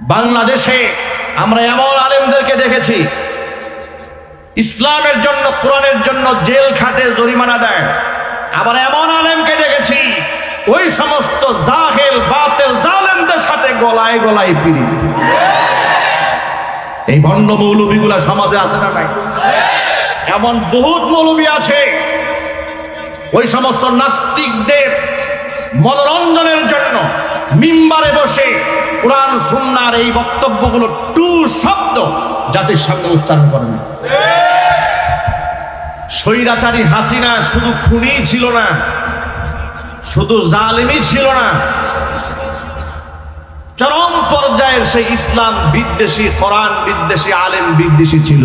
বাংলাদেশে আমরা এমন আলেমদেরকে দেখেছি। ইসলামের জন্য, কোরআনের জন্য জেল খাটে জরিমানা দেয়। আবার এমন আলেমকে দেখেছি, ওই সমস্ত জাহেল, বাতেল, জালেমদের সাথে গলায় গলায় পিড়িত। এই ভণ্ড মৌলবীগুলা সমাজে আছে না নাই? এমন বহুত মৌলবী আছে, ওই সমস্ত নাস্তিকদের মনোরঞ্জনের জন্য মিম্বারে বসে কোরআন, সুন্নার এই বক্তব্যগুলো টু শব্দ জাতির সামনে উচ্চারণ করে না। স্বৈরাচারী হাসিনা শুধু খুনি ছিল না, শুধু জালিমি ছিল না, চরম পর্যায়ের সেই ইসলাম বিদ্বেষী, কোরআন বিদ্বেষী, আলেম বিদ্বেষী ছিল।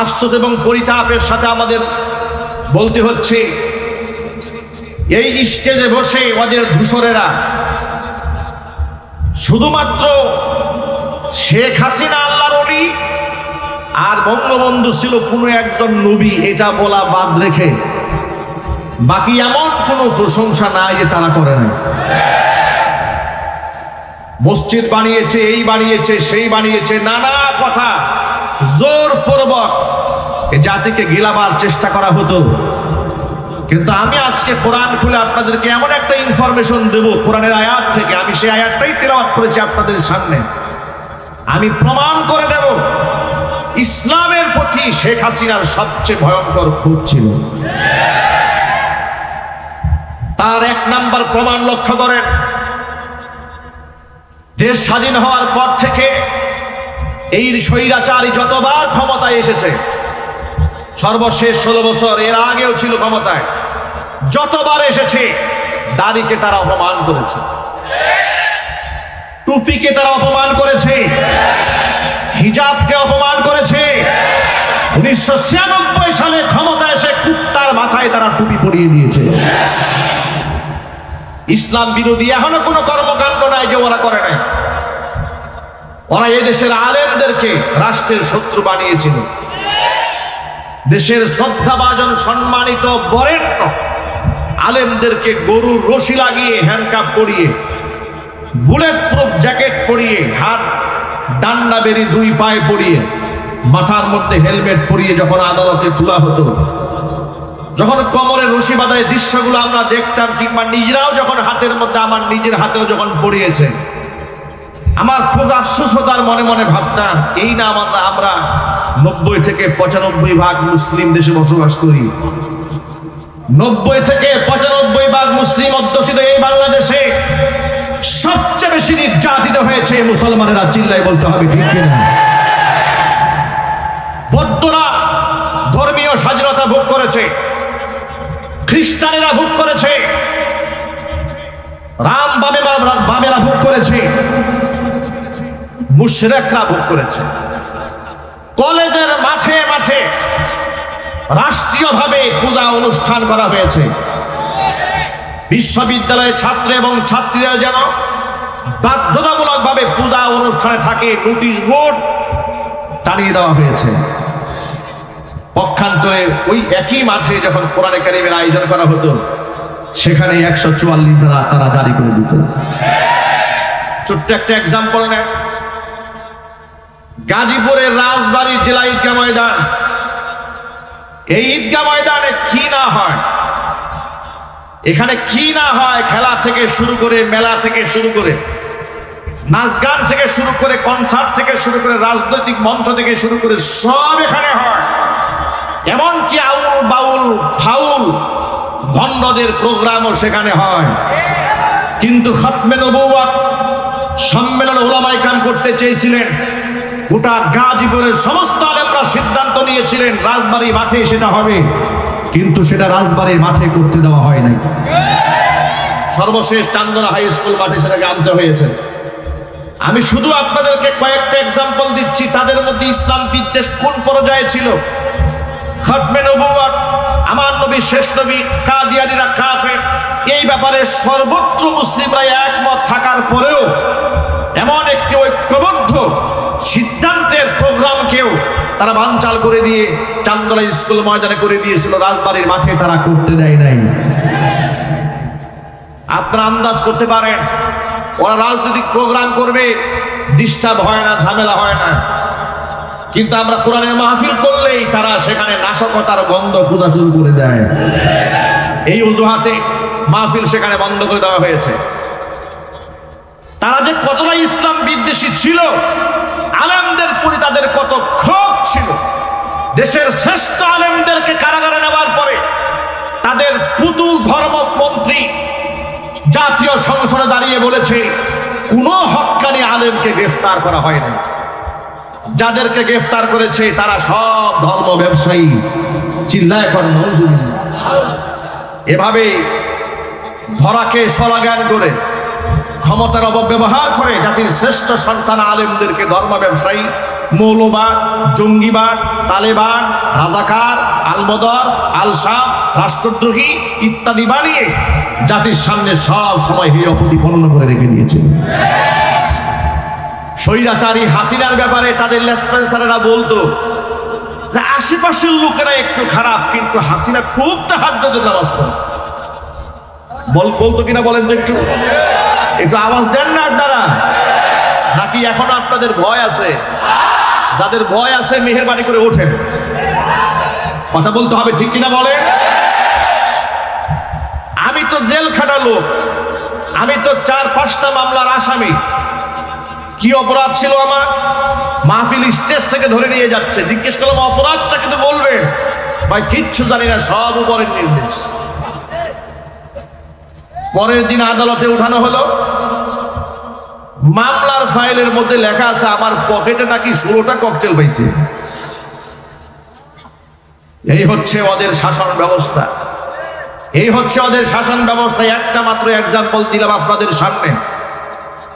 আফসোস এবং পরিতাপের সাথে আমাদের বলতে হচ্ছে এই স্টেজে বসে ওদের ধূসরেরা। শুধুমাত্র শেখ হাসিনা আল্লাহর অলি আর বঙ্গবন্ধু ছিল কোনো একজন নবী, এটা বলা বাদ রেখে। বাকি এমন কোনো প্রশংসা নাই যে তারা করে না মসজিদ বানিয়েছে, এই বানিয়েছে, সেই বানিয়েছে, নানা কথা। জোর পূর্বক জাতিকে গিলাবার চেষ্টা করা হতো। কিন্তু আমি আজকে কোরআন খুলে আপনাদেরকে এমন একটা ইনফরমেশন দেব, কোরআনের আয়াত থেকে। আমি সেই আয়াতটাই তেলাওয়াত করেছি আপনাদের সামনে। আমি প্রমাণ করে দেব, ইসলামের প্রতি শেখ হাসিনার সবচেয়ে ভয়ঙ্কর খুব ছিল। তার এক নাম্বার প্রমাণ লক্ষ্য করেন। দেশ স্বাধীন হওয়ার পর থেকে এই স্বৈরাচারী যতবার ক্ষমতায় এসেছে, সর্বশেষ ষোলো বছর এর আগেও ছিল ক্ষমতায়। যতবার এসেছে, দাড়িকে তারা অপমান করেছে। টুপিকে তারা অপমান করেছে। হিজাবকে অপমান করেছে। উনিশশো ছিয়ানব্বই সালে ক্ষমতা এসে কুত্তার মাথায় তারা টুপি পরিয়ে দিয়েছে। ইসলাম বিরোধী এখনও কোনো কর্মকাণ্ড নাই যে ওরা করে নাই। ওরা এদেশের আলেমদেরকে রাষ্ট্রের শত্রু বানিয়েছিল। দেশের শ্রদ্ধাভাজন সম্মানিত বরেণ্য আলেমদেরকে গরুর রশি লাগিয়ে হ্যান্ডকাপ পরিয়ে বুলেট প্রুফ জ্যাকেট পরিয়ে, হাত ডান্ডা বেরি দুই পায়ে পরিয়ে, মাথার মধ্যে হেলমেট পরিয়ে যখন আদালতে তোলা হতো, যখন কমরের রশি বাঁধায় দৃশ্যগুলো আমরা দেখতাম, কিংবা নিজেরাও যখন হাতের মধ্যে, আমার নিজের হাতেও যখন পড়িয়েছে আমার খুব আফসোস হতো আর মনে মনে ভাবতাম, এই না আমরা আমরা নব্বই থেকে পঁচানব্বই ভাগ মুসলিম দেশে বসবাস করি। নব্বই থেকে পঁচানব্বই ভাগ মুসলিম অধ্যুষিত এই বাংলাদেশে সবচেয়ে বেশি নির্যাতিত হয়েছে মুসলমানেরা চিল্লাই বলতে হবে, ঠিক কিনা? বৌদ্ধরা ধর্মীয় স্বাধীনতা ভোগ করেছে, খ্রিস্টানেরা ভোগ করেছে, রাম বামেরা বামেরা ভোগ করেছে, মুশরেকরা ভোগ করেছে। কলেজের মাঠে মাঠে রাষ্ট্রীয়ভাবে পূজা অনুষ্ঠান করা হয়েছে। বিশ্ববিদ্যালয়ের ছাত্র এবং ছাত্রীরা যেন বাধ্যতামূলকভাবে পূজা অনুষ্ঠানে থাকে, নোটিশ বোর্ড টানিয়ে দেওয়া হয়েছে। পক্ষান্তরে ওই একই মাঠে যখন কোরআনে কারিমের আয়োজন করা হতো, সেখানে একশো চুয়াল্লিশ ধারা তারা জারি করে দিত। ছোট্ট একটা এক্সাম্পল নেন। গাজীপুরের রাজবাড়ী জেলা ঈদগাহ ময়দান। এই ঈদগাহ ময়দানে কি না হয়? এখানে কি না হয় খেলা থেকে শুরু করে মেলা থেকে শুরু করে নাচ গান থেকে শুরু করে কনসার্ট থেকে শুরু করে রাজনৈতিক মঞ্চ থেকে শুরু করে সব এখানে হয়। এমনকি আউল বাউল, ফাউল, ভণ্ডদের প্রোগ্রামও সেখানে হয়। কিন্তু খতমে নবুয়াত সম্মেলন ওলামাই কাম করতে চেয়েছিলেন। গোটা গাজীপুরের সমস্ত আলেমরা সিদ্ধান্ত নিয়েছিলেন, রাজবাড়ী মাঠে সেটা হবে। কিন্তু সেটা রাজবাড়ির মাঠে করতে দেওয়া হয় নাই। সর্বশেষ চান্দনা হাই স্কুল মাঠে সেটাকে আনতে হয়েছে। আমি শুধু আপনাদেরকে কয়েকটা এক্সাম্পল দিচ্ছি, তাদের মধ্যে ইসলাম বিদ্বেষ কোন পর্যায়ে ছিল? খতমে নবুয়াত আমার নবী, শেষ নবী, কাদিয়ানিরা কাফের, এই ব্যাপারে সর্বত্র মুসলিমরা একমত থাকার পরেও এমন একটি ঐক্যবদ্ধ সিদ্ধান্তের প্রোগ্রামকেও তারা বানচাল করে দিয়ে চান্দলা স্কুল ময়দানে করে দিয়েছিল, রাজবাড়ির মাঠে তারা করতে দেয় নাই। আপনারা আন্দাজ করতে পারেন, ওরা রাজনৈতিক প্রোগ্রাম করবে ডিস্টার্ব হয় না, ঝামেলা হয় না। কিন্তু আমরা কোরআনের মাহফিল করলেই তারা সেখানে নাশকতার গন্ধ খোঁজা শুরু করে দেয়। এই অজুহাতে মাহফিল সেখানে বন্ধ করে দেওয়া হয়েছে। তারা যে কতটা ইসলাম বিদ্বেষী ছিল, আলেমদের প্রতি তাদের কত ক্ষোভ ছিল। দেশের শ্রেষ্ঠ আলেমদেরকে কারাগারে নেওয়ার পরে তাদের পুতুল ধর্মমন্ত্রী জাতীয় সংসদে দাঁড়িয়ে বলেছে, কোনো হক্কানি আলেমকে গ্রেফতার করা হয়নি যাদেরকে গ্রেফতার করেছে, তারা সব ধর্ম ব্যবসায়ী। চিল্লায় করেন। এভাবে ধরাকে সলাজ্ঞান করে ক্ষমতার অপব্যবহার করে জাতির শ্রেষ্ঠ সন্তান আলেমদেরকে ধর্ম ব্যবসায়ী, মৌলবাদ, জঙ্গিবাদ, তালেবান, রাজাকার, আলবদর, আলসাফ, রাষ্ট্রদ্রোহী ইত্যাদি বানিয়ে জাতির সামনে সব সময় হেয় প্রতিপন্ন করে রেখে দিয়েছে। স্বৈরাচারী হাসিনার ব্যাপারে তাদের লেসপেন্সারেরা বলতো যে আশেপাশের লোকেরা একটু খারাপ, কিন্তু হাসিনা খুব পড়ে। বল বলতো কিনা বলেন তো একটু? একটু আওয়াজ দেন না আপনারা। নাকি এখনও আপনাদের ভয় আছে? যাদের ভয় আছে, মেহেরবানি করে ওঠেন। কথা বলতে হবে ঠিক কিনা বলেন? আমি তো জেল খাটা লোক। আমি তো চার পাঁচটা মামলার আসামি। কি অপরাধ ছিল আমার? মাহফিল স্টেজ থেকে ধরে নিয়ে যাচ্ছে। জিজ্ঞেস করলাম, অপরাধটা কিন্তু বলবেন? ভাই, কিচ্ছু জানি না, সব উপরের নির্দেশ। পরের দিন আদালতে উঠানো হলো। মামলার ফাইলের মধ্যে লেখা আছে, আমার পকেটে নাকি ষোলোটা ককটেল পাইছে এই হচ্ছে ওদের শাসন ব্যবস্থা। এই হচ্ছে ওদের শাসন ব্যবস্থা। একটা মাত্র এক্সাম্পল দিলাম আপনাদের সামনে।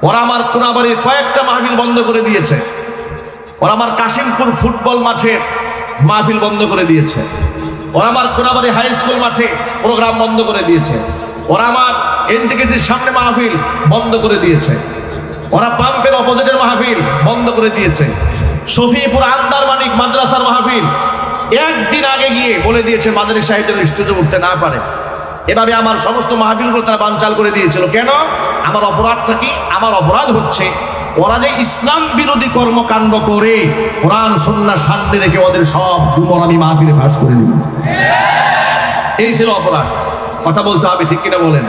ওরা আমার কোনাবাড়ির কয়েকটা মাহফিল বন্ধ করে দিয়েছে। ওরা আমার কাশিমপুর ফুটবল মাঠে মাহফিল বন্ধ করে দিয়েছে। ওরা আমার কোনাবাড়ি হাই স্কুল মাঠে প্রোগ্রাম বন্ধ করে দিয়েছে। ওরা আমার এনটিকেসির সামনে মাহফিল বন্ধ করে দিয়েছে। ওরা পাম্পের অপোজিটের মাহফিল বন্ধ করে দিয়েছে। শফিপুর আন্দার মানিক মাদ্রাসার মাহফিল একদিন আগে গিয়ে বলে দিয়েছে মাদারি সাহেব যেন স্টেজে উঠতে না পারে। এভাবে আমার সমস্ত মাহফিলগুলো তারা বানচাল করে দিয়েছিল। কেন? আমার অপরাধটা কি? আমার অপরাধ হচ্ছে, ওরা যে ইসলাম বিরোধী কর্মকাণ্ড করে, কোরআন সন্না সামনে রেখে ওদের সব গুমর আমি মাহফিলে ফাঁস করে দিই এই ছিল অপরাধ। কথা বলতে হবে, ঠিক কিনা বলেন?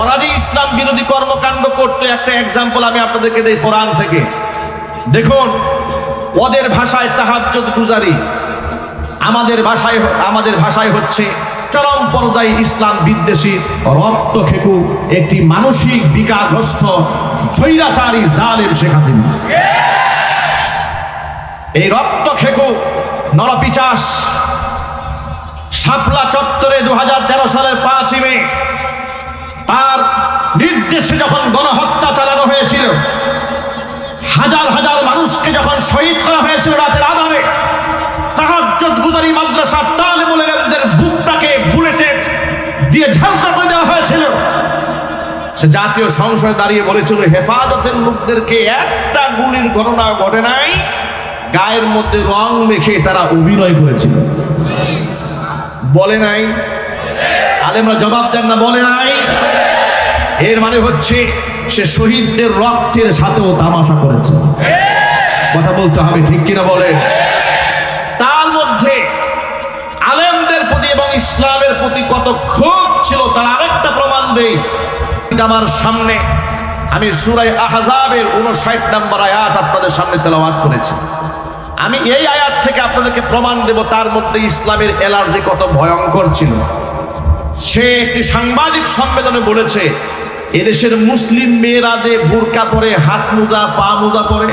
ওরা যে ইসলাম বিরোধী কর্মকাণ্ড করতো একটা এক্সাম্পল আমি আপনাদেরকে দিই কোরআন থেকে। দেখুন, ওদের ভাষায় তাহাজ্জুদ গুজারি। আমাদের ভাষায় আমাদের ভাষায় হচ্ছে চরম পর্যায়ে ইসলাম বিদ্বেষী, রক্ত খেকু একটি মানসিক বিকারগ্রস্ত, স্বৈরাচারী জালেম শেখ হাসিনা। এই রক্ত খেকু, নরপিচাস শাপলা চত্বরে দু হাজার তেরো সালের পাঁচই মে, তার নির্দেশে যখন গণহত্যা চালানো হয়েছিল, হাজার হাজার মানুষকে যখন শহীদ করা হয়েছিল রাতের আধারে তাহাজ্জুদ গুজারি মাদ্রাসা তালিমুল ইলমদের বুকটাকে বুলেটে দিয়ে ঝাঁঝরা করে দেওয়া হয়েছিল। সে জাতীয় সংসদে দাঁড়িয়ে বলেছিল, হেফাজতের লোকদেরকে একটা গুলির ঘটনা ঘটে নাই, গায়ের মধ্যে রং মেখে তারা অভিনয় করেছিল। বলে নাই। আলেমরা জবাব দেন না, বলে নাই। এর মানে হচ্ছে সে শহীদদের রক্তের সাথেও তামাশা করেছে। কথা বলতে হবে, ঠিক কিনা বলে? তার মধ্যে আলেমদের প্রতি এবং ইসলামের প্রতি কত ক্ষোভ ছিল, তার আরেকটা প্রমাণ দেই। আমার সামনে আমি সুরাই আহজাবের উনষাট নম্বর আয়াত আপনাদের সামনে তেলাওয়াত করেছি। আমি এই আয়াত থেকে আপনাদেরকে প্রমাণ দেব, তার মধ্যে ইসলামের এলার্জি কত ভয়ঙ্কর ছিল। সে একটি সাংবাদিক সম্মেলনে বলেছে, এদেশের মুসলিম মেয়েরা যে বোরকা পরে, হাত মোজা, পা মোজা পরে,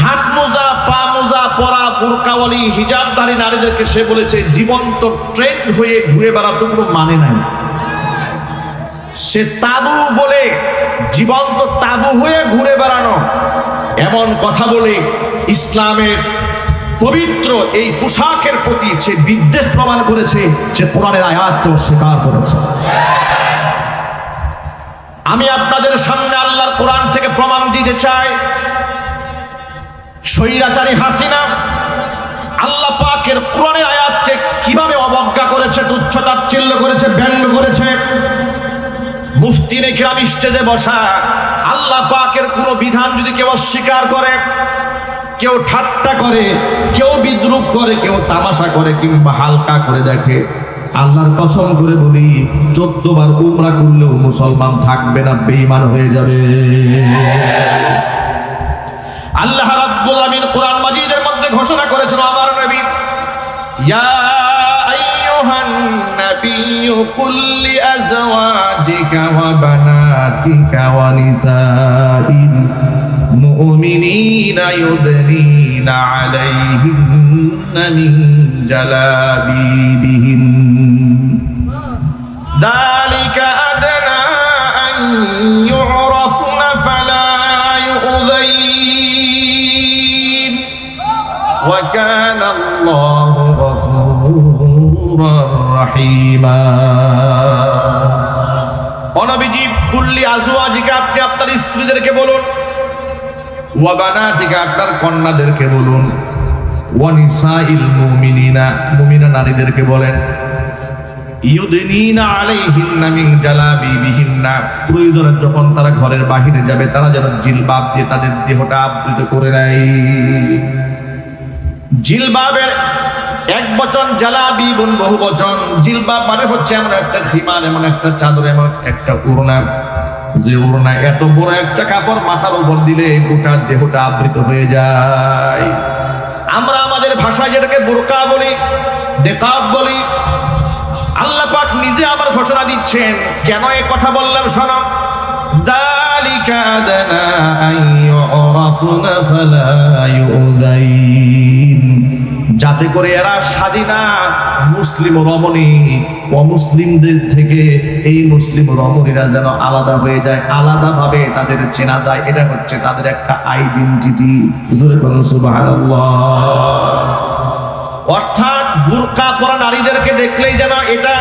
হাত মোজা, পা মোজা পরা বোরকাওয়ালি, হিজাবধারী নারীদেরকে সে বলেছে, জীবন্ত ট্রেন্ড হয়ে ঘুরে বেড়াতে কোনো মানে নাই। সে তাবু বলে, জীবন্ত তাবু হয়ে ঘুরে বেড়ানো, এমন কথা বলে ইসলামের পবিত্র এই পোশাকের প্রতি সে বিদ্বেষ প্রমাণ করেছে সে কোরআনের আয়াতকে অস্বীকার করেছে। আমি আপনাদের সামনে আল্লাহর কোরআন থেকে প্রমাণ দিতে চাই। স্বৈরাচারী হাসিনা, আল্লাহ পাকের কোরআনের আয়াতকে কীভাবে অবজ্ঞা করেছে তুচ্ছ তাচ্ছিল্য করেছে, ব্যঙ্গ করেছে, মুফতি রেখে আমি স্টেজে বসা, আল্লাহ পাকের কোনো বিধান যদি কেউ অস্বীকার করে কেউ ঠাট্টা করে, কেউ বিদ্রুপ করে, কেউ তামাশা করে কিংবা হালকা করে দেখে। আল্লাহর কসম করে বলি চোদ্দ বার উমরা করলেও মুসলমান থাকবে না বেইমান হয়ে যাবে। আল্লাহ রাব্বুল আলামিন কোরআন মাজিদের মধ্যে ঘোষণা করেছেন, আমার নবী, ইয়া আইয়ুহান নাবিয়্যু কুল লিআজওয়াজিকা ওয়া বানাতিকা ওয়া নিসাইল মুমিনিনা ইউদনিনা আলাইহিন্না মিন জালাবিবিহিন ذلك أدنى أن يعرفن فلا يؤذين وكان الله غفورا رحيما অনবিজি কুল্লি আজওয়াজিকে আপনি আপনার স্ত্রীদেরকে বলুন ওয়াবানাতিকে, আপনার কন্যাদেরকে বলুন। ওয়ানিসাইল মুমিনিনা, মুমিনা নারীদেরকে বলেন। প্রয়োজনে যখন তারা ঘরের বাহিরে যাবে, তারা যেন জিলবাব দিয়ে তাদের দেহটা আবৃত করে নেয়। জিলবাবের এক বচন জালাবি বুন বহু বচন। জিলবাব মানে হচ্ছে এমন একটা সীমার, এমন একটা চাদর, এমন একটা উড়না যে ওর ওড়না এত বড় একটা কাপড় মাথার উপর দিলে গোটা দেহটা আবৃত হয়ে যায়। আমরা আমাদের ভাষায় যেটাকে বোরকা বলি ডেকাব বলি, আল্লাহ পাক নিজে আবার ঘোষণা দিচ্ছেন, কেন এ কথা বললাম শোনো? জালিকা দানা আইয়ুরাফুনা ফালা ইউযাইন। যাতে করে এরা স্বাধীনা মুসলিম রমণী অমুসলিমদের থেকে এই মুসলিম রমণীরা যেন আলাদা হয়ে যায় আলাদা ভাবে তাদের চেনা যায়, এটা হচ্ছে তাদের একটা আইডেন্টিটি অর্থাৎ বুরকা পরা নারীদেরকে দেখলেই যেন এটা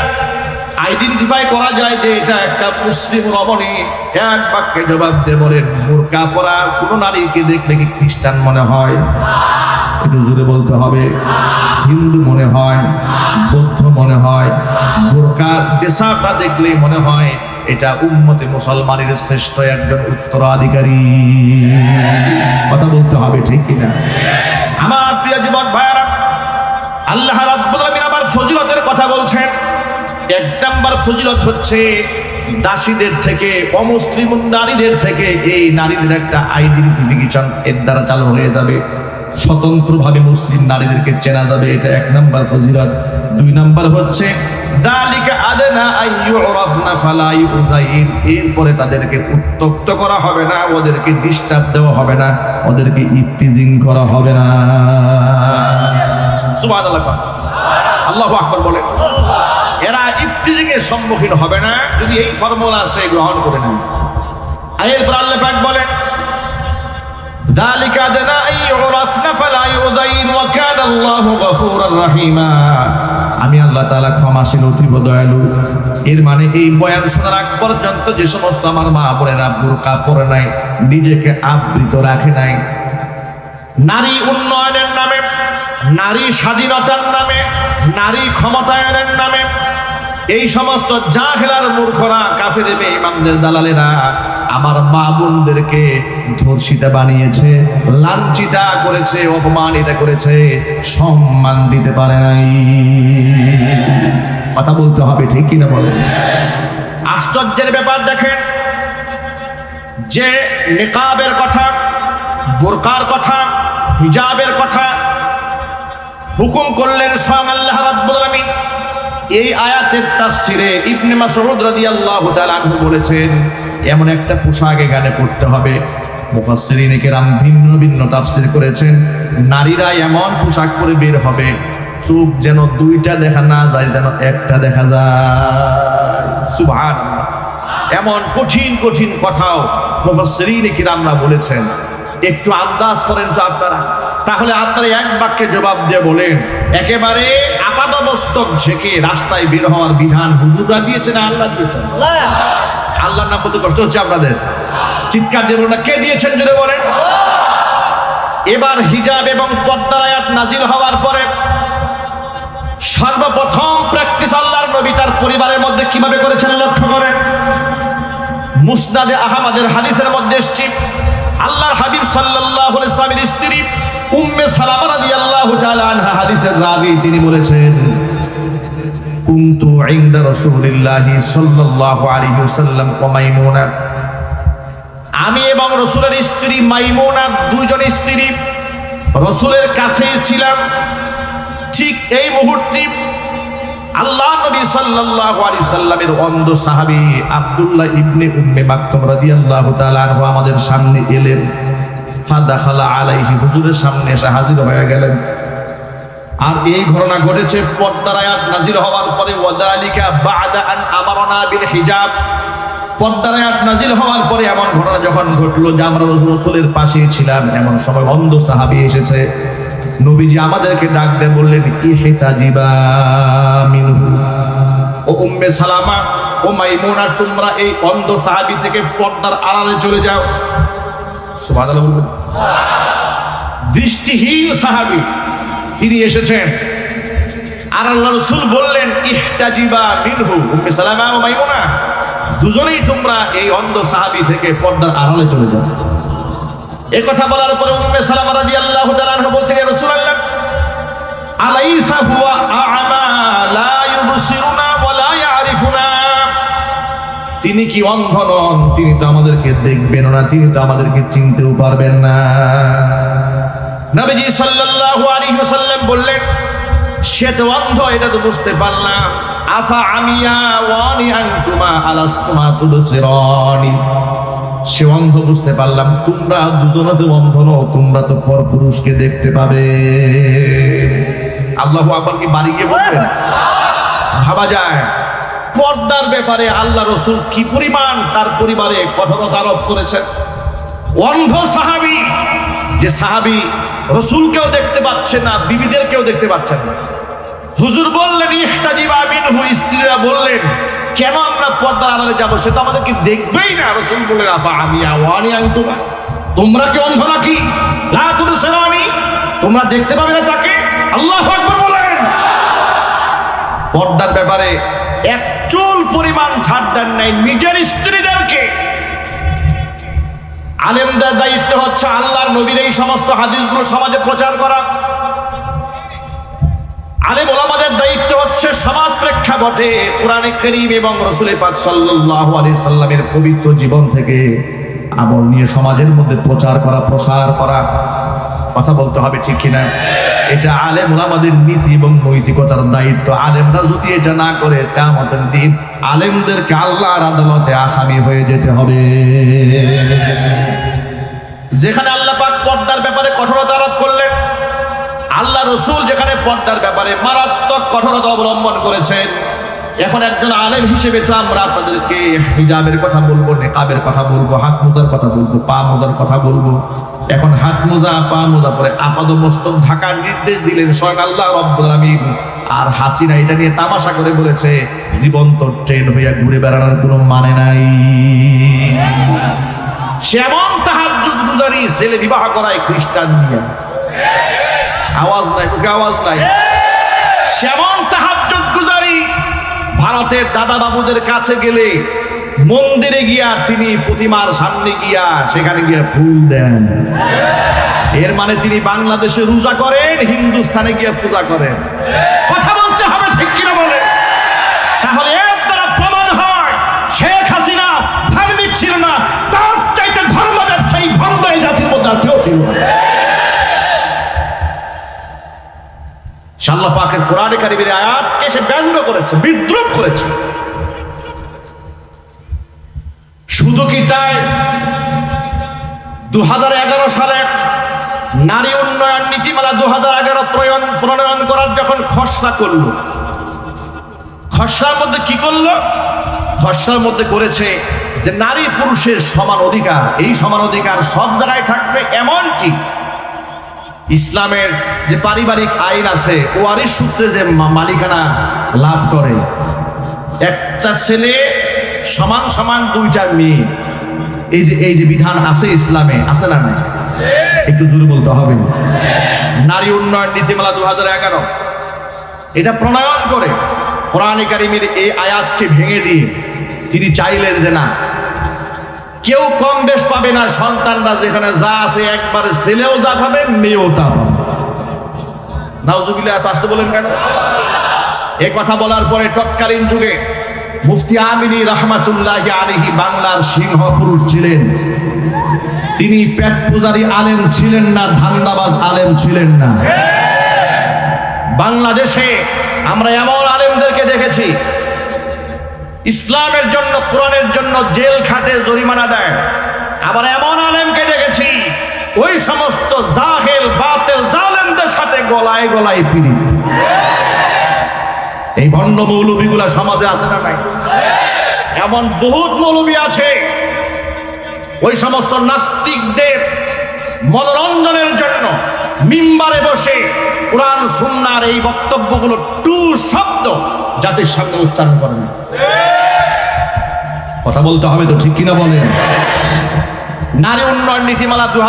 আইডেন্টিফাই করা যায় যে এটা একটা মুসলিম রমণী। এক বাক্যে জবাব দিয়ে বুরকা পরা কোনো নারীকে দেখলে কি খ্রিস্টান মনে হয়? একটু জোরে বলতে হবে। হিন্দু মনে হয়, বৌদ্ধ মনে হয় বোরকার দেশাটা দেখলেই মনে হয় এটা উম্মতে মুসলমানের শ্রেষ্ঠ একজন উত্তরাধিকারী। কথা বলতে হবে, ঠিক কিনা আমার প্রিয় যুবক ভাইয়ারা, আল্লাহ রাব্বুল আলামিন আবার ফজিলতের কথা বলছেন। এক নাম্বার ফজিলত হচ্ছে দাসীদের থেকে, অমুসলিম নারীদের থেকে এই নারীদের একটা আইডেন্টিফিকেশন এর দ্বারা চালু হয়ে যাবে। স্বতন্ত্রভাবে মুসলিম নারীদেরকে চেনা যাবে, এটা এক নাম্বার ফজিলত। দুই নাম্বার হচ্ছে এরপরে তাদেরকে উত্তক্ত করা হবে না, ওদেরকে ডিস্টার্ব দেওয়া হবে না, ওদেরকে ইপটিজিং করা হবে না। আল্লাহু আকবার বলে এরা ইফতিজিং এর সম্মুখীন হবে না, যদি এই ফর্মুলা সে গ্রহণ করে নেয়। এরপর আল্লাহ পাক বলেন ذلك أدنى أن يعرفن فلا يؤذين وكان الله غفورا رحيما আমি আল্লাহ তাআলা ক্ষমাশীল অতীব দয়ালু এর মানে এই বয়ান শোনার আগ পর্যন্ত যে সমস্ত আমার মা বোনেরা বুরকা পরে নাই নিজেকে আবৃত রাখে নাই নারী উন্নয়নের নামে নারী স্বাধীনতার নামে নারী ক্ষমতায়নের নামে এই সমস্ত জাহেলার মূর্খরা কাফের ইমামদের দালালেরা আমার মা বোনদেরকে ধর্ষিতা বানিয়েছে, লাঞ্ছিতা করেছে, অপমানিত করেছে, সম্মান দিতে পারে নাই। কথা বলতে হবে, ঠিক কিনা বলেন আশ্চর্যের ব্যাপার দেখেন, যে নিকাবের কথা, বোরকার কথা, হিজাবের কথা হুকুম করলেন স্বয়ং আল্লাহ রাব্বুল আলামিন। এই আয়াতের তাফসিরে ইবনে মাসউদ রাদিয়াল্লাহু তাআলা বলেছেন এমন একটা পোশাক এখানে পড়তে হবে। মুফাসসিরিন কেরাম ভিন্ন ভিন্ন তাফসির করেছেন। নারীরা এমন পোশাক পরে বের হবে, চোখ যেন দুইটা দেখা না যায়, যেন একটা দেখা যায়। সুবহানাল্লাহ। এমন কঠিন কঠিন কথাও মুফাসসিরিন কিরামরা বলেছেন। একটু আন্দাজ করেন তো আপনারা। তাহলে আপনারা এক বাক্যে জবাব দিয়ে বলেন, একেবারে আপাদমস্তক ঝেঁকে রাস্তায় বের হওয়ার বিধান হুজুরা দিয়েছেন আল্লাহ দিয়েছেন? আল্লাহর নাম বলতে কষ্ট হচ্ছে আপনাদের। চিৎকার দিয়ে বলুন কে দিয়েছেন জুড়ে বলেন? এবার হিজাব এবং পর্দার আয়াত নাজিল হওয়ার পরে সর্বপ্রথম প্র্যাকটিস আল্লাহর নবী তার পরিবারের মধ্যে কীভাবে করেছেন লক্ষ্য করেন মুসনাদে আহমদের হাদিসের মধ্যে এসছি। আল্লাহর হাবিব আলাইহি ইসলামের স্ত্রী উম্মে সালামা রাদিয়াল্লাহু তাআলা আনহা হাদিসের রাবি, তিনি বলেছেন কুনতু ইনদা রাসূলিল্লাহি সাল্লাল্লাহু আলাইহি ওয়াসাল্লাম ওয়া মাইমুনা। আমি এবং রসুলের স্ত্রী মাইমুনা, দুইজন স্ত্রী রসুলের কাছেই ছিলাম। ঠিক এই মুহূর্তে আল্লাহ নবী সাল্লাল্লাহু আলাইহি সাল্লামের অন্ধ সাহাবী আব্দুল্লাহ ইবনে উম্মে মাকতুম রাদিয়াল্লাহু তাআলা আনহু আমাদের সামনে এলেন। ফাদাখালা আলাইহি, হুজুরের সামনে এসে হাজির হয়ে গেলেন। আর এই ঘটনা ঘটেছে পর্দার আয়াত নাজির হওয়ার পরে, ওয়াদালিকা বাদা আন আমারনা বিল হিজাব। পর্দার আয়াত নাজিল হওয়ার পরে এমন ঘটনা যখন ঘটলো যে আমরা রসুলের পাশেই ছিলাম, এমন সময় অন্ধ সাহাবী এসেছে। নবীজি আমাদেরকে ডাক দিয়ে বললেন, ইহতাজিবা মিনহু। ও উম্মে সালামা, ও মাইমুনা, তোমরা এই অন্ধ সাহাবী থেকে পর্দার আড়ালে চলে যাও। সুবহানাল্লাহ দৃষ্টিহীন সাহাবী। তিনি এসেছেন। আর আল্লাহ রসুল বললেন, ইহতাজিবা মিনহু, উম্মে সালামা ও মাইমুনা। দুজনেই তোমরা এই অন্ধ সাহাবী থেকে পর্দার আড়ালে চলে যাও। এ কথা বলার পরে উম্মে সালামা রাদিয়াল্লাহু তাআলা আনহা বলছেন ইয়া রাসূলুল্লাহ, আলাইসা হুয়া আ'মা লা ইউবসিরুনা ওয়া লা ইয়ারিফুনা? তিনি কি অন্ধ নন? তিনি তো আমাদেরকে দেখবেন না, তিনি তো আমাদেরকে চিনতেও পারবেন না। নবীজি সাল্লাল্লাহু আলাইহি ওয়াসাল্লাম বললেন, সে তো অন্ধ, এটা তো বুঝতে পারলাম। আফা আমিয়া ওয়ানি আনতুমা আলাস্তুমা তুবসিরানি? সে অন্ধ বুঝতে পারলাম, তোমরা দুজনে তো অন্ধ নও, তোমরা তো পর পুরুষকে দেখতে পাবে। আল্লাহু আকবার কি বাড়ি গিয়ে বলবেন ভাবা যায়। পর্দার ব্যাপারে আল্লাহ রসুল কি পরিমাণ তার পরিবারে কঠোরতা আরোপ করেছেন? অন্ধ সাহাবি, যে সাহাবি রসুলকেও দেখতে পাচ্ছে না, বিবিদেরকেও দেখতে পাচ্ছেন না। হুজুর বললেন, ইহতাজিবা মিনহু স্ত্রীরা বললেন, কেন আমরা পর্দার আড়ালে যাব? সে তো আমাদেরকে দেখবেই না। রসুল বলে আফা আমি আওয়ানি আনতুমা। তোমরা কি অন্ধ নাকি? লা তুবসিরানি। তোমরা দেখতে পাবে না তাকে? আল্লাহু আকবার বলেন। পর্দার ব্যাপারে এক চুল পরিমাণ ছাড় দেন নাই নিজের স্ত্রীদেরকে। আলেমদের দায়িত্ব হচ্ছে আল্লাহর নবীর এই সমস্ত হাদিসগুলো সমাজে প্রচার করা। আলেম ওলামাদের দায়িত্ব হচ্ছে সমাজ প্রেক্ষাপটে কোরআনে করিম এবং রসুল পাক সাল্লাহ আলী সাল্লামের পবিত্র জীবন থেকে আমল নিয়ে সমাজের মধ্যে প্রচার করা, প্রসার করা। কথা বলতে হবে ঠিক কিনা? এটা আলেম আমাদের নীতি এবং নৈতিকতার দায়িত্ব। আলেমরা যদি এটা না করে কামতের দিন আলেমদেরকে আল্লাহর আদালতে আসামি হয়ে যেতে হবে। যেখানে আল্লাহ পাক পর্দার ব্যাপারে কঠোরতা আরোপ করলেন, আল্লাহ রসুল যেখানে পর্দার ব্যাপারে মারাত্মক কঠোরতা অবলম্বন করেছেন এখন একজন আলেম হিসেবে তো আমরা আপনাদেরকে হিজাবের কথা বলব, নেকাবের কথা বলব, হাত মোজার কথা বলব, পা মোজার কথা বলব। এখন হাত মোজা, পা মোজা পরে আপাদ মস্তক ঢাকার নির্দেশ দিলেন স্বয়ং আল্লাহ রব্বুল আলামিন। আর হাসিনা এটা নিয়ে তামাশা করে বলেছে, জীবন্ত ট্রেন হইয়া ঘুরে বেড়ানোর কোনো মানে নাই। সেমন তাহাজ্জুদ গুজারি, ছেলে বিবাহ করায় খ্রিস্টান দিয়ে আওয়াজ নাই, মুখে আওয়াজ নাই। সেমন গুজারি ভারতের দাদা বাবুদের কাছে গেলে মন্দিরে গিয়া তিনি প্রতিমার সামনে গিয়া সেখানে গিয়া ফুল দেন। এর মানে তিনি বাংলাদেশে রোজা করেন, হিন্দুস্থানে গিয়া পূজা করেন। কথা শাল্লাহ পাকের কোরআনে কারিমের আয়াতকে সে ব্যঙ্গ করেছে, বিদ্রুপ করেছে। শুধু কি তাই? দুহাজার এগারো সালে নারী উন্নয়ন নীতিমালা দু হাজার এগারো প্রণয়ন করার যখন খসড়া করল, খসড়ার মধ্যে কি করল? খসড়ার মধ্যে করেছে যে নারী পুরুষের সমান অধিকার, এই সমান অধিকার সব জায়গায় থাকবে এমন কি ইসলামের যে পারিবারিক আইন আছে ওয়ারিশ সূত্রে যে মালিকানা লাভ করে। একটা ছেলে সমান সমান দুইটা মেয়ে। এই যে এই যে বিধান আছে ইসলামে, আছে না একটু জোরে বলতে হবে। নারী উন্নয়ন নীতিমালা দু হাজার এগারো। এটা প্রণয়ন করে কোরআন কারিমের এই আয়াতকে ভেঙে দিয়ে তিনি চাইলেন যে না কেউ কম বেশ পাবে না, সন্তানরা যেখানে যা আছে একবারে ছেলেও যা পাবে, মেয়েও তা পাবে। নাউজুবিল্লাহ, এত আসতে বলেন কেন? এ কথা বলার পরে তৎকালীন যুগে মুফতি আমিনী রহমাতুল্লাহ আলিহি বাংলার সিংহ পুরুষ ছিলেন। তিনি পেট পূজারি আলেম ছিলেন না, ধান্দাবাজ আলেম ছিলেন না। বাংলাদেশে আমরা এমন আলেমদেরকে দেখেছি ইসলামের জন্য, কোরআনের জন্য জেল খাটে জরিমানা দেয়। আবার এমন আলেমকে দেখেছি ওই সমস্ত জাহেল, বাতেল, জালেমদের সাথে গলায় গলায় পিড়িত। এই ভণ্ড মৌলবীগুলা সমাজে আছে না নাই? এমন বহুত মৌলবী আছে, ওই সমস্ত নাস্তিকদের মনোরঞ্জনের জন্য মিম্বারে বসে কোরআন, সুন্নার এই বক্তব্যগুলো টু শব্দ জাতির সামনে উচ্চারণ করে না। কথা বলতে হবে তো ঠিক কিনা বলেন? নারী উন্নয়ন নীতিমালা দু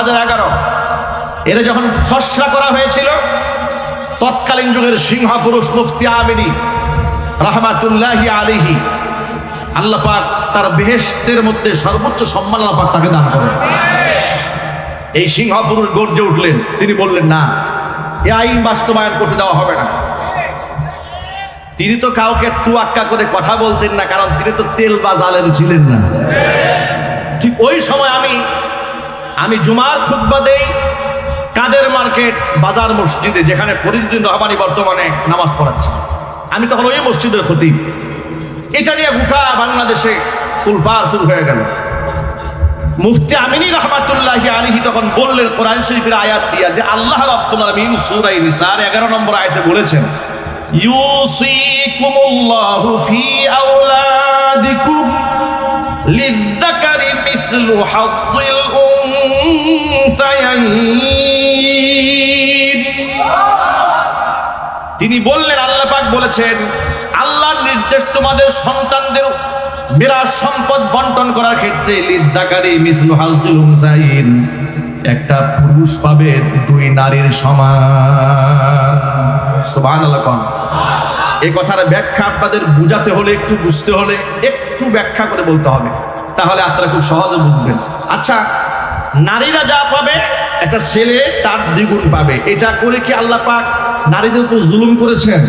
এর যখন খসড়া করা হয়েছিল, তৎকালীন যুগের সিংহ পুরুষ মুফতি আমিনী রহমাতুল্লাহ আলিহি আল্লাহ পাক তার বেহেস্তের মধ্যে সর্বোচ্চ সম্মান আল্লাপাক তাকে দান করেন। এই সিংহ পুরুষ গর্জে উঠলেন। তিনি বললেন, না, এ আইন বাস্তবায়ন করতে দেওয়া হবে না। তিনি তো কাউকে তুয়াক্কা করে কথা বলতেন না, কারণ তিনি তো তেল বা জালেম ছিলেন না। ঠিক ওই সময় আমি আমি জুমার খুতবা দেই কাদের মার্কেট বাজার মসজিদে, যেখানে ফরিদুদ্দিন রহমানি বর্তমানে নামাজ পড়াচ্ছে আমি তখন ওই মসজিদের খতিব। এটা নিয়ে গোটা বাংলাদেশে তুলপার শুরু হয়ে গেল। মুফতি আমিনী রহমাতুল্লাহ আলিহি তখন বললেন, কোরআন শরীফের আয়াত দিয়া যে আল্লাহ রাব্বুল আলামিন সূরা নিসার 11 নম্বর আয়াতে বলেছেন তিনি বললেন, আল্লাহ পাক বলেছেন, আল্লাহর নির্দেশ তোমাদের সন্তানদের বিরাট সম্পদ বন্টন করার ক্ষেত্রে লিদ্দাকারী মিসলু হাজুল হুমসাইন একটা পুরুষ পাবে দুই নারীর সমান। এই কথার ব্যাখ্যা আপনাদের বুঝাতে হলে, একটু বুঝতে হলে, একটু ব্যাখ্যা করে বলতে হবে। তাহলে আপনারা খুব সহজে বুঝবেন। আচ্ছা নারীরা যা পাবে, একটা ছেলে তার দ্বিগুণ পাবে। এটা করে কি আল্লাহ পাক নারীদের উপর জুলুম করেছেন?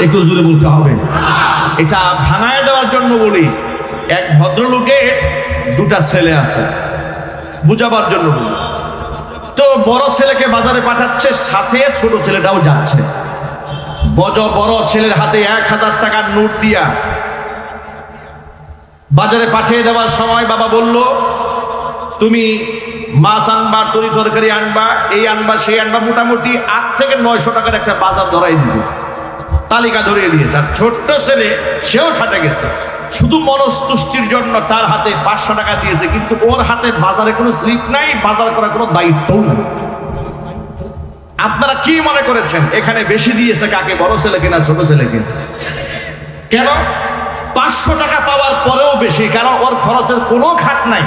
একটু জুড়ে বলতে হবে। এটা ভাঙায় দেওয়ার জন্য বলি, এক ভদ্রলোকের দুটা ছেলে আছে। বুঝাবার জন্য বলি। তো বড় ছেলেকে বাজারে পাঠাচ্ছে, সাথে ছোট ছেলেটাও যাচ্ছে। বজ বড় ছেলের হাতে এক হাজার টাকার নোট দিয়া বাজারে পাঠিয়ে দেওয়ার সময় বাবা বলল, তুমি মাছ আনবা, তরি তরকারি আনবা, এই আনবা, সেই আনবা, মোটামুটি আট থেকে নয়শো টাকার একটা বাজার ধরাই দিয়েছে তালিকা ধরিয়ে দিয়েছে। আর ছোট্ট ছেলে, সেও ছাটে গেছে। শুধু মনস্তুষ্টির জন্য তার হাতে পাঁচশো টাকা দিয়েছে, কিন্তু ওর হাতে বাজারে কোনো স্লিপ নাই, বাজার করার কোনো দায়িত্বও নেই। আপনারা কি মনে করেছেন? এখানে বেশি দিয়েছে কাকে? বড় ছেলে কিনা, ছোট ছেলে কিনা? কেন? পাঁচশো টাকা পাওয়ার পরেও বেশি কারণ ওর খরচের কোনো খাত নাই।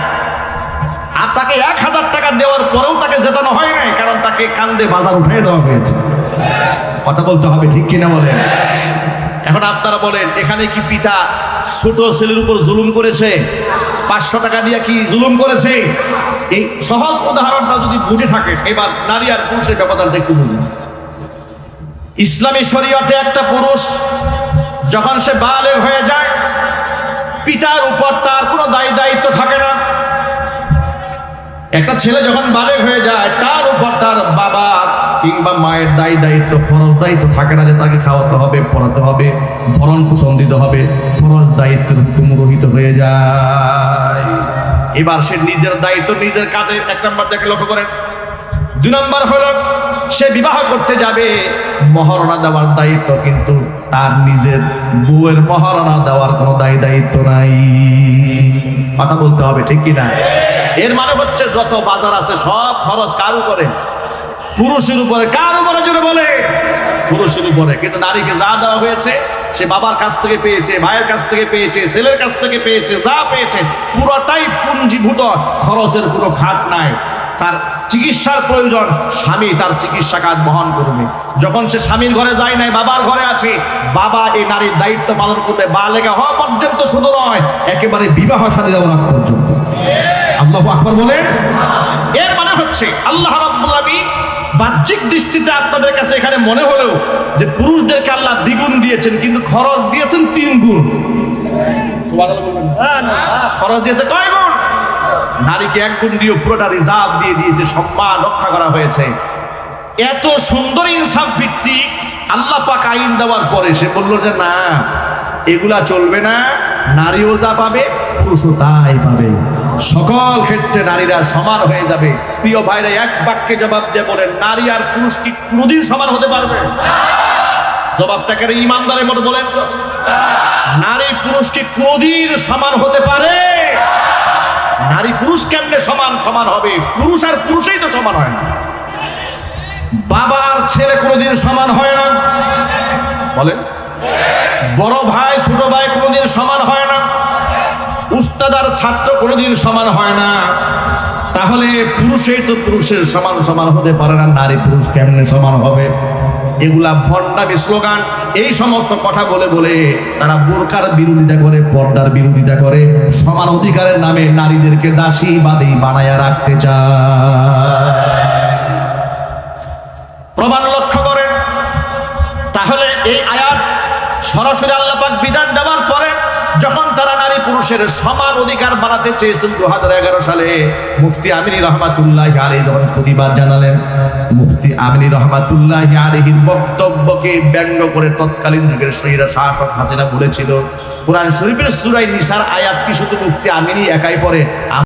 আর তাকে এক হাজার টাকা দেওয়ার পরেও তাকে জেতানো হয় নাই, কারণ তাকে কান্দে বাজার উঠিয়ে দেওয়া হয়েছে। কথা বলতে হবে, ঠিক কিনা বলেন? এখন আপনারা বলেন, এখানে কি পিতা ছোট ছেলের উপর জুলুম করেছে? পাঁচশো টাকা দিয়ে কি জুলুম করেছে? এই সহজ উদাহরণটা যদি বুঝে থাকেন, এবার নারী আর পুরুষের ব্যবধানটা একটু বুঝুন। ইসলামী শরীয়তে একটা পুরুষ, যখন সে বালেগ হয়ে যায়, পিতার উপর তার কোনো দায়ী দায়িত্ব থাকে না। একটা ছেলে যখন বালেগ হয়ে যায়, তার উপর তার বাবার কিংবা মায়ের দায়ী দায়িত্ব, ফরজ দায়িত্ব থাকে না যে তাকে খাওয়াতে হবে, পড়াতে হবে, ভরণ পোষণ দিতে হবে, ফরজ দায়িত্বের হুকুম রহিত হয়ে যায়। এবার সে নিজের দায়িত্ব নিজের কাঁধে, এক নম্বর দেখে লক্ষ্য করেন। দুই নম্বর হলো, সে বিবাহ করতে যাবে, মহারণা দেওয়ার দায়িত্ব কিন্তু তার নিজের বউয়ের মহারণা দেওয়ার কোনো দায়ী দায়িত্ব নাই। কথা বলতে হবে, ঠিক কিনা? এর মানে হচ্ছে যত বাজার আছে সব খরচ কার উপরে? পুরুষের উপরে কার উপরে জন্য বলে? পুরুষের উপরে। কিন্তু নারীকে যা দেওয়া হয়েছে, সে বাবার কাছ থেকে পেয়েছে, ভাইয়ের কাছ থেকে পেয়েছে, ছেলের কাছ থেকে পেয়েছে, যা পেয়েছে, পুরোটাই পুঞ্জীভূত। খরচের কোনো খাট নাই। তার চিকিৎসার প্রয়োজন, স্বামী তার চিকিৎসা কাজ বহন করবে। যখন সে স্বামীর ঘরে যায় নাই, বাবার ঘরে আছে, বাবা এই নারীর দায়িত্ব পালন করবে। বা লেখা হওয়া পর্যন্ত শুধু নয়, একেবারে বিবাহ সাথে দেওয়ার আগ পর্যন্ত। আল্লাহ আকবর বলেন? এর মানে হচ্ছে, আল্লাহ রাব্বুল আলামিন বাহ্যিক দৃষ্টিতে আপনাদের কাছে এখানে মনে হলো যে পুরুষদেরকে আল্লাহ দ্বিগুণ দিয়েছেন, কিন্তু খরচ দিয়েছেন তিন গুণ খরচ দিয়েছে কয় গুণ নারীকে এক গুণ দিয়ে পুরোটা রিজার্ভ দিয়ে দিয়েছে সম্মান রক্ষা করা হয়েছে। এত সুন্দর ইনসাফ ভিত্তিক আল্লাহ পাক আইন দেওয়ার পরে সে বলল যে, না, এগুলা চলবে না। নারীও যা পাবে, পুরুষও তাই পাবে। সকল ক্ষেত্রে নারীরা সমান হয়ে যাবে। প্রিয় ভাইরা, এক বাক্যে জবাব দিয়ে বলেন, নারী আর পুরুষ কি কোনোদিন সমান হতে পারবে? জবাবটাকে ইমানদারের মতো বলেন তো। নারী পুরুষ কি কোনোদিন সমান হতে পারে? নারী পুরুষ কেমনে সমান সমান হবে? পুরুষ আর পুরুষই তো সমান হয় না। বাবা আর ছেলে কোনোদিন সমান হয় না। বলেন। বড় ভাই, ছোট ভাই কোনোদিন সমান হয় না। উস্তাদ আর ছাত্র কোনোদিন সমান হয় না। তাহলে পুরুষই তো পুরুষের সমান সমান হতে পারে না, নারী পুরুষ কেমনে সমান হবে? এগুলা ভণ্ডামি স্লোগান। এই সমস্ত কথা বলে বলে তারা বোরকার বিরোধিতা করে, পর্দার বিরোধিতা করে, সমান অধিকারের নামে নারীদেরকে দাসী বাদী বানায়া রাখতে চায়। প্রমাণ লক্ষ্য করেন। তাহলে এই আয়াত সরাসরি আল্লাপাক বিধান দেওয়ার পরে যখন তারা নারী পুরুষের সমান অধিকার বানাতে চেয়েছেন দু হাজার এগারো সালে, মুফতি আমিনী রহমাতুল্লাহ আলী যখন প্রতিবাদ জানালেন, মুফতি আমিনী রহমাতুল্লাহ আলীহির বক্তব্যকে ব্যঙ্গ করে তৎকালীন যুগের শহীরা শাসক হাসিনা বলেছিল, কোরআন শরীফের সুরাই নিসার আয়াত শুধু মুফতি আমিনী একাই পড়ে?